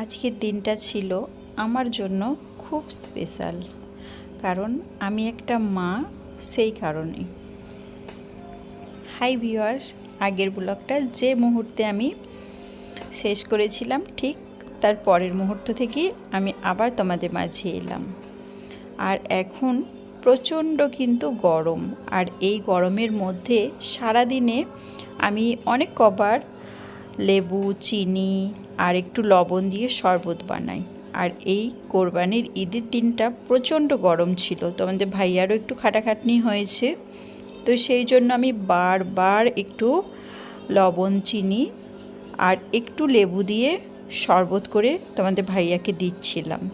আজকের দিনটা ছিল আমার জন্য খুব স্পেশাল কারণ আমি একটা মা সেই কারণে। হাই ভিউয়ার্স আগের ব্লগটা যে মুহূর্তে আমি শেষ করেছিলাম, ঠিক তার পরের মুহূর্ত থেকেই আমি আবার তোমাদের মাঝে এলাম। আর এখন প্রচণ্ড কিন্তু গরম, আর এই গরমের মধ্যে সারাদিনে আমি অনেক কবার লেবু, চিনি আর একটু লবণ দিয়ে শরবত বানাই। আর এই কোরবানির ঈদের দিনটা প্রচণ্ড গরম ছিল। তো আমাদের ভাইয়ারও একটু খাটাখাটনি হয়েছে। তো সেই জন্য আমি বারবার একটু লবণ, চিনি আর একটু লেবু দিয়ে শরবত করে তোমাদের ভাইয়াকে দিচ্ছিলাম।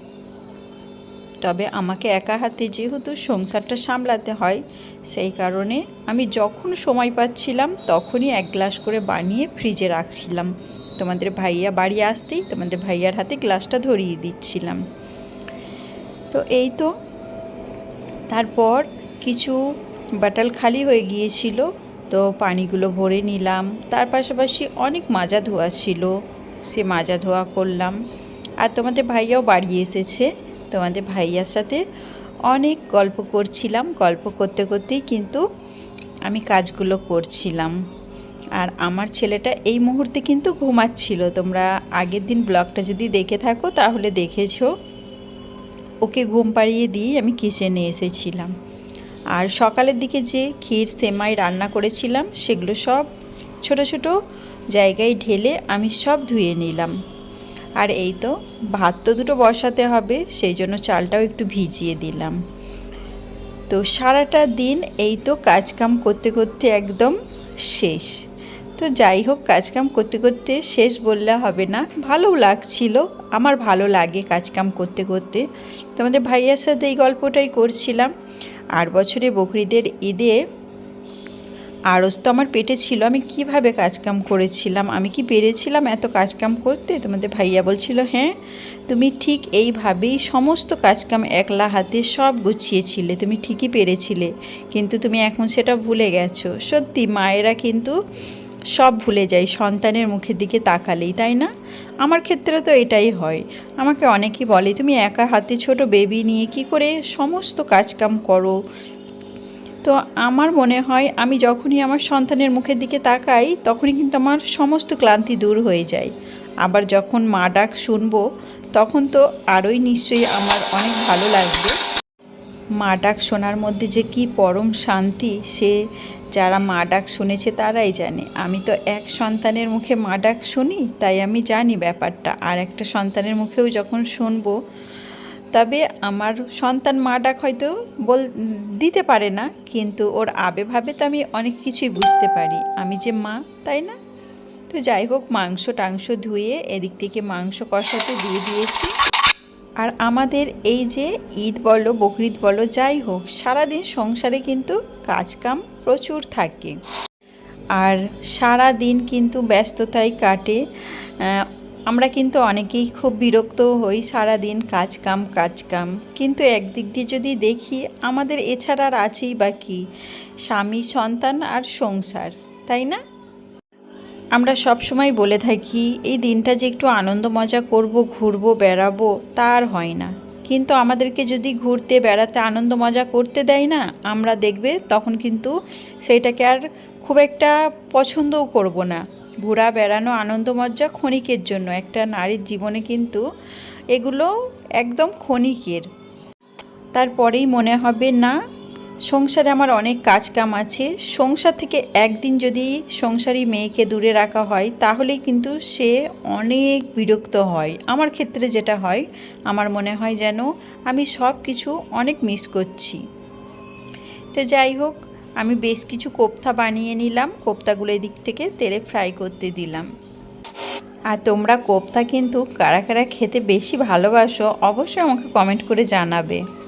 তবে আমাকে একা হাতে যেহেতু সংসারটা সামলাতে হয়, সেই কারণে আমি যখন সময় পাচ্ছিলাম তখনই এক গ্লাস করে বানিয়ে ফ্রিজে রাখছিলাম। তোমাদের ভাইয়া বাড়ি আসতেই তোমাদের ভাইয়ার হাতে গ্লাসটা ধরিয়ে দিচ্ছিলাম। তো এই তো। তারপর কিছু বাটাল খালি হয়ে গিয়েছিল, তো পানিগুলো ভরে নিলাম। তার পাশাপাশি অনেক মাজা ধোয়া ছিল, সে মাজা ধোয়া করলাম। আর তোমাদের ভাইয়াও বাড়ি এসেছে, তোমাদের ভাইয়ার সাথে অনেক গল্প করছিলাম। গল্প করতে করতেই কিন্তু আমি কাজগুলো করছিলাম। আর আমার ছেলেটা এই মুহূর্তে কিন্তু ঘুমাচ্ছিল। তোমরা আগের দিন ব্লগটা যদি দেখে থাকো, তাহলে দেখেছ। ওকে ঘুম পাড়িয়ে দিয়ে আমি কিচেনে এসেছিলাম। আর সকালের দিকে যে ক্ষীর সেমাই রান্না করেছিলাম, সেগুলো সব ছোট ছোট জায়গায় ঢেলে আমি সব ধুয়ে নিলাম। আর এই তো, ভাত তো দুটো বসাতে হবে, সেই জন্য চালটাও একটু ভিজিয়ে দিলাম। তো সারাটা দিন এই তো কাজকাম করতে করতে একদম শেষ। তো যাই হোক, কাজকাম করতে করতে শেষ বললে হবে না। ভালো লাগছিল, আমার ভালো লাগে কাজকাম করতে করতে। তোমাদের ভাইয়ার সাথে এই গল্পটাই করছিলাম। আর বছরে বকরিদের ঈদে আরস তো আমার পেটে ছিল, আমি কীভাবে কাজকাম করেছিলাম, আমি কি পেরেছিলাম এত কাজকাম করতে? তোমাদের ভাইয়া বলছিল হ্যাঁ তুমি ঠিক এইভাবেই সমস্ত কাজকাম একলা হাতে সব গুছিয়েছিলে, তুমি ঠিকই পেরেছিলে, কিন্তু তুমি এখন সেটা ভুলে গেছো। সত্যি, মায়েরা কিন্তু সব ভুলে যায় সন্তানের মুখের দিকে তাকালেই, তাই না? আমার ক্ষেত্রে তো এটাই হয়। আমাকে অনেকেই বলে, তুমি একা হাতে ছোট বেবি নিয়ে কি করে সমস্ত কাজকাম করো? তো আমার মনে হয়, আমি যখনই আমার সন্তানের মুখের দিকে তাকাই, তখনই কিন্তু আমার সমস্ত ক্লান্তি দূর হয়ে যায়। আবার যখন মা ডাক শুনব, তখন তো আরোই নিশ্চয়ই আমার অনেক ভালো লাগবে। মা ডাক শোনার মধ্যে যে কি পরম শান্তি, সে যারা মা ডাক শুনেছে তারাই জানে। আমি তো এক সন্তানের মুখে মা ডাক শুনি, তাই আমি জানি ব্যাপারটা। আর একটা সন্তানের মুখেও যখন শুনব, তবে আমার সন্তান মা ডাক হয়তো বল, দিতে পারে না, কিন্তু ওর আবেভাবে তো আমি অনেক কিছুই বুঝতে পারি। আমি যে মা, তাই না? তো যাই হোক, মাংস টাংস ধুয়ে এদিক থেকে মাংস কষাতে দিয়ে দিয়েছি। আর আমাদের এই যে ঈদ বলো, বকরিদ বলো, যাই হোক, সারাদিন সংসারে কিন্তু কাজকাম প্রচুর থাকে। আর সারা দিন কিন্তু ব্যস্ততায় কাটে। আমরা কিন্তু অনেকেই খুব বিরক্ত হই সারা দিন কাজ কাম কাজ কাম কিন্তু একদিক দিয়ে যদি দেখি, আমাদের এছাড়া আর আছেই বা কি স্বামী, সন্তান আর সংসার, তাই না? আমরা সব সময় বলে থাকি, এই দিনটা যে একটু আনন্দ মজা করব, ঘুরবো, বেড়াবো, তা আর হয় না। কিন্তু আমাদেরকে যদি ঘুরতে, বেড়াতে আনন্দ মজা করতে দেয় না, আমরা দেখবে তখন কিন্তু সেইটাকে আর খুব একটা পছন্দও করব না। ঘোরা, বেড়ানো, আনন্দ মজা ক্ষণিকের জন্য। একটা নারীর জীবনে কিন্তু এগুলো একদম ক্ষণিকের। তারপরেই মনে হবে, না সংসারে আমার অনেক কাজ কাম আছে। সংসার থেকে একদিন যদি সংসারী মেয়েকে দূরে রাখা হয়, তাহলেই কিন্তু সে অনেক বিরক্ত হয়। আমার ক্ষেত্রে যেটা হয়, আমার মনে হয় যেন আমি সব কিছু অনেক মিস করছি। তো যাই হোক, আমি বেশ কিছু কোপ্তা বানিয়ে নিলাম, কোপ্তাগুলো এদিক থেকে তেলে ফ্রাই করতে দিলাম। আর তোমরা কোপ্তা কিন্তু কারা কারা খেতে বেশি ভালোবাসো, অবশ্যই আমাকে কমেন্ট করে জানাবে।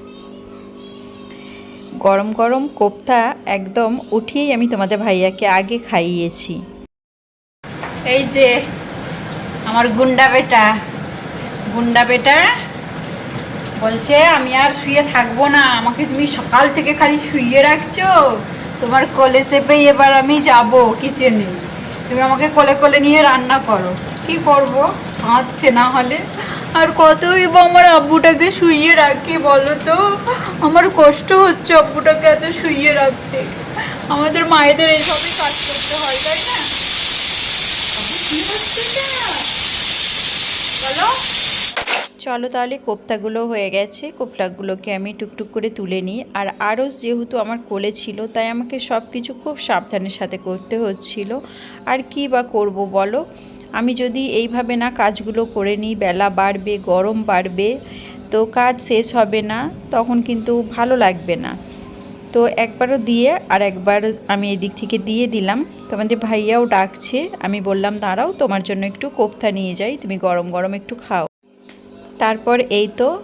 গরম গরম কোপ্তা একদম উঠিয়েই আমি তোমাদের ভাইয়াকে আগে খাইয়েছি। এই যে আমার গুন্ডা বেটা গুন্ডা বেটা বলছে, আমি আর শুয়ে থাকব না, আমাকে তুমি সকাল থেকে খালি শুয়ে রাখছো। তোমার কোলে চেপেই এবার আমি যাব কিচেনে তুমি আমাকে কোলে কোলে নিয়ে রান্না করো। কি করব? কাঁদছে না হলে। আর কতই বা আমার আব্বুটাকে শুইয়ে রাখি বলো তো? আমার কষ্ট হচ্ছে আব্বুটাকে এত শুইয়ে রাখতে। আমাদের মায়েদের এইসবই কাজ করতে হয়, তাই না? বলো। চলো তাহলে কোপ্তাগুলো হয়ে গেছে। কোপ্তাগুলোকে আমি টুকটুক করে তুলে নিই। আর আরও যেহেতু আমার কোলে ছিল, তাই আমাকে সব কিছু খুব সাবধানের সাথে করতে হচ্ছিল। আর কি বা করব বলো? আমি যদি এইভাবে না কাজগুলো করে নিই, বেলা বাড়বে, গরম বাড়বে, তো কাজ শেষ হবে না, তখন কিন্তু ভালো লাগবে না। তো একবারও দিয়ে আর একবার আমি এদিক থেকে দিয়ে দিলাম। তোমাদের ভাইয়াও ডাকছে, আমি বললাম, দাঁড়াও, তোমার জন্য একটু কোপ্তা নিয়ে যাই, তুমি গরম গরম একটু খাও। তারপর এই তো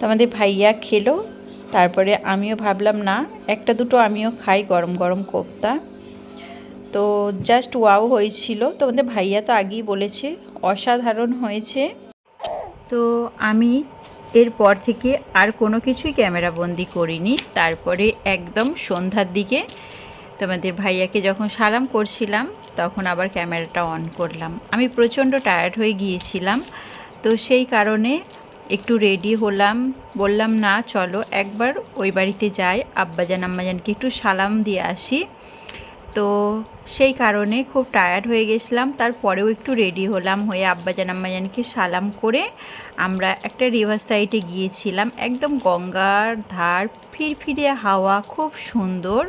তোমাদের ভাইয়া খেলো। তারপরে আমিও ভাবলাম, না, একটা দুটো আমিও খাই গরম গরম কোপ্তা। তো জাস্ট ওয়াও হয়েছিল। তোমাদের ভাইয়া তো আগেই বলেছে, অসাধারণ হয়েছে। তো আমি এরপর থেকে আর কোনো কিছুই ক্যামেরা বন্দি করিনি। তারপরে একদম সন্ধ্যার দিকে তোমাদের ভাইয়াকে যখন সালাম করছিলাম, তখন আবার ক্যামেরাটা অন করলাম। আমি প্রচণ্ড টায়ার্ড হয়ে গিয়েছিলাম। তো সেই কারণে একটু রেডি হলাম। বললাম, না, চলো একবার ওই বাড়িতে যাই। আব্বাজান, আম্মাজানকে একটু সালাম দিয়ে আসি। তো সেই কারণে খুব টায়ার্ড হয়ে গেছিলাম। তারপরেও একটু রেডি হলাম হয়ে আব্বাজান আম্মাজানকে সালাম করে আমরা একটা রিভার সাইডে গিয়েছিলাম। একদম গঙ্গার ধার, ফিরফিরে হাওয়া, খুব সুন্দর।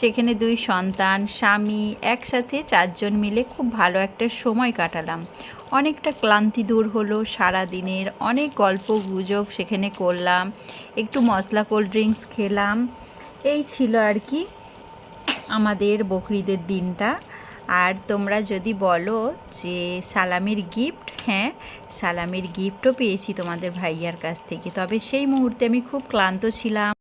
সেখানে দুই সন্তান, স্বামী একসাথে চারজন মিলে খুব ভালো একটা সময় কাটালাম। অনেকটা ক্লান্তি দূর হলো সারা দিনের অনেক গল্প গুজব সেখানে করলাম, একটু মশলা কোল্ড ড্রিঙ্কস খেলাম। এই ছিল আর কি আমাদের বকরিদের দিনটা। আর তোমরা যদি বলো যে সালামির গিফট হ্যাঁ সালামির গিফটও পেয়েছি তোমাদের ভাইয়ার কাছ থেকে। তবে সেই মুহূর্তে আমি খুব ক্লান্ত ছিলাম।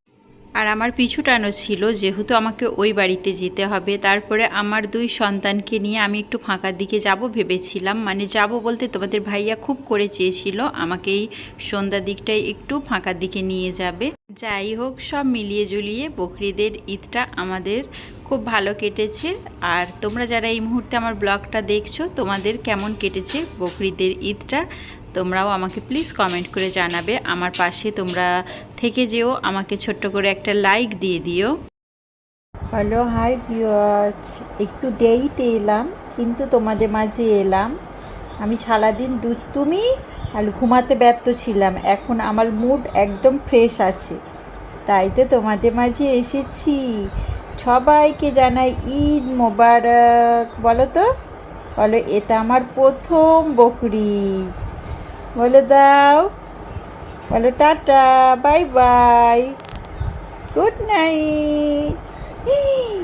আর আমার পিছু টানো ছিল, যেহেতু আমাকে ওই বাড়িতে যেতে হবে। তারপরে আমার দুই সন্তানকে নিয়ে আমি একটু ফাঁকার দিকে যাব ভেবেছিলাম। মানে যাব বলতে তোমাদের ভাইয়া খুব করে চেয়েছিল আমাকে এই সন্ধ্যার দিকটায় একটু ফাঁকার দিকে নিয়ে যাবে। যাই হোক, সব মিলিয়ে জুলিয়ে বকরিদের ঈদটা আমাদের খুব ভালো কেটেছে। আর তোমরা যারা এই মুহূর্তে আমার ব্লগটা দেখছ, তোমাদের কেমন কেটেছে বকরিদের ঈদটা, তোমরাও আমাকে প্লিজ কমেন্ট করে জানাবে। আমার পাশে তোমরা থেকে যেও, আমাকে ছোট্ট করে একটা লাইক দিয়ে দিও। হ্যালো হাই ভিউয়ার্স একটু দেরিতে এলাম, কিন্তু তোমাদের মাঝে এলাম। আমি সারাদিন দুধ তুমি আর ঘুমাতে ব্যর্থ ছিলাম। এখন আমার মুড একদম ফ্রেশ আছে। তাই তো তোমাদের মাঝে এসেছি। সবাইকে জানাই ঈদ মোবারক। বলো তো? বলো, এটা আমার প্রথম বকরি। বলে দাও। বলো, tata, bye bye. Good night.